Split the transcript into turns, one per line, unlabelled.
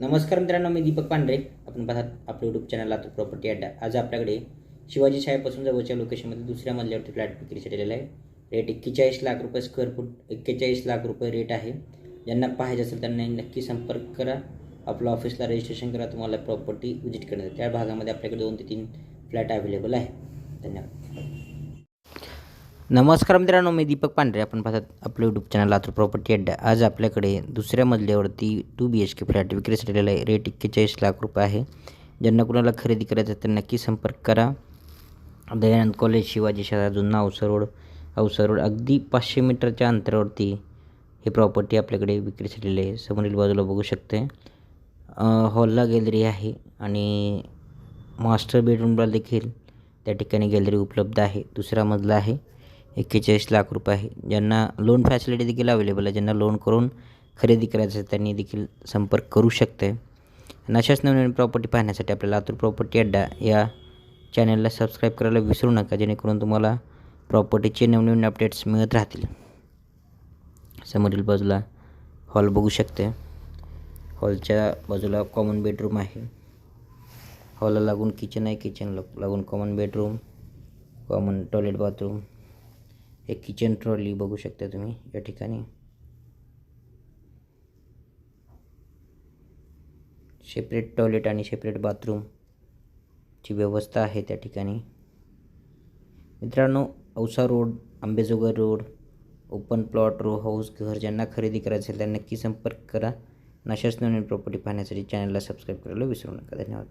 नमस्कार मित्रांनो मी दीपक पांढरे. आपण पाहतात आपलं यूट्यूब चॅनल आता प्रॉपर्टी अड्डा. आज आपल्याकडे शिवाजी शाळेपासून जवळच्या लोकेशनमध्ये दुसऱ्या मजल्यावरती फ्लॅट विक्रीसाठी दिलेला आहे. रेट एक्केचाळीस लाख रुपये स्क्वेअर फूट एक्केचाळीस लाख रुपये रेट आहे. ज्यांना पाहिजे असेल त्यांना नक्की संपर्क करा. आपलं ऑफिसला रजिस्ट्रेशन करा. तुम्हाला प्रॉपर्टी व्हिजिट करण्यात त्या भागामध्ये आपल्याकडे दोन ते तीन फ्लॅट अवेलेबल आहे. धन्यवाद. नमस्कार मित्रांनो मी दीपक पांढरे. आपण पाहतात आपलं यूट्यूब चॅनल लातूर प्रॉपर्टी अड्डा आज आपल्याकडे दुसऱ्या मजल्यावरती two B H K flat विक्रीसाठी आलेला आहे रेट एक्केचाळीस लाख रुपये आहे. ज्यांना कुणाला खरेदी करायचं आहे त्यांना नक्की संपर्क करा. दयानंद कॉलेज शिवाजी शाळा जुन्ना औसर रोड. औसर रोड अगदी पाचशे मीटरच्या अंतरावरती हे प्रॉपर्टी आपल्याकडे विक्रीसाठी आलेली आहे समोरील बाजूला बघू शकते. हॉलला गॅलरी आहे आणि मास्टर बेडरूमला देखील त्या ठिकाणी गॅलरी उपलब्ध आहे. दुसरा मजला आहे. एक्केचाळीस लाख रुपये आहे. ज्यांना लोन फॅसिलिटी देखील अवेलेबल आहे ज्यांना लोन करून खरेदी करायचं आहे त्यांनी देखील संपर्क करू शकते आणि अशाच नवीन प्रॉपर्टी पाहण्यासाठी आपल्या लातूर प्रॉपर्टी अड्डा या चॅनलला सबस्क्राईब करायला विसरू नका जेणेकरून तुम्हाला प्रॉपर्टीचे नवनवीन अपडेट्स मिळत राहतील. समोरील बाजूला हॉल बघू शकते हॉलच्या बाजूला कॉमन बेडरूम आहे. हॉलला लागून किचन आहे किचन लागून common bedroom common toilet bathroom एक किचन ट्रॉली बघू शकता तुम्ही या ठिकाणी. सेपरेट टॉयलेट आणि सेपरेट बाथरूमची व्यवस्था आहे त्या ठिकाणी. मित्रांनो Ausa road Ambejogai road open plot row house घर ज्यांना खरेदी करायचं असेल त्यांना नक्की संपर्क करा. आणि नवीन प्रॉपर्टी पाहण्यासाठी चॅनलला सबस्क्राईब करायला विसरू नका. धन्यवाद.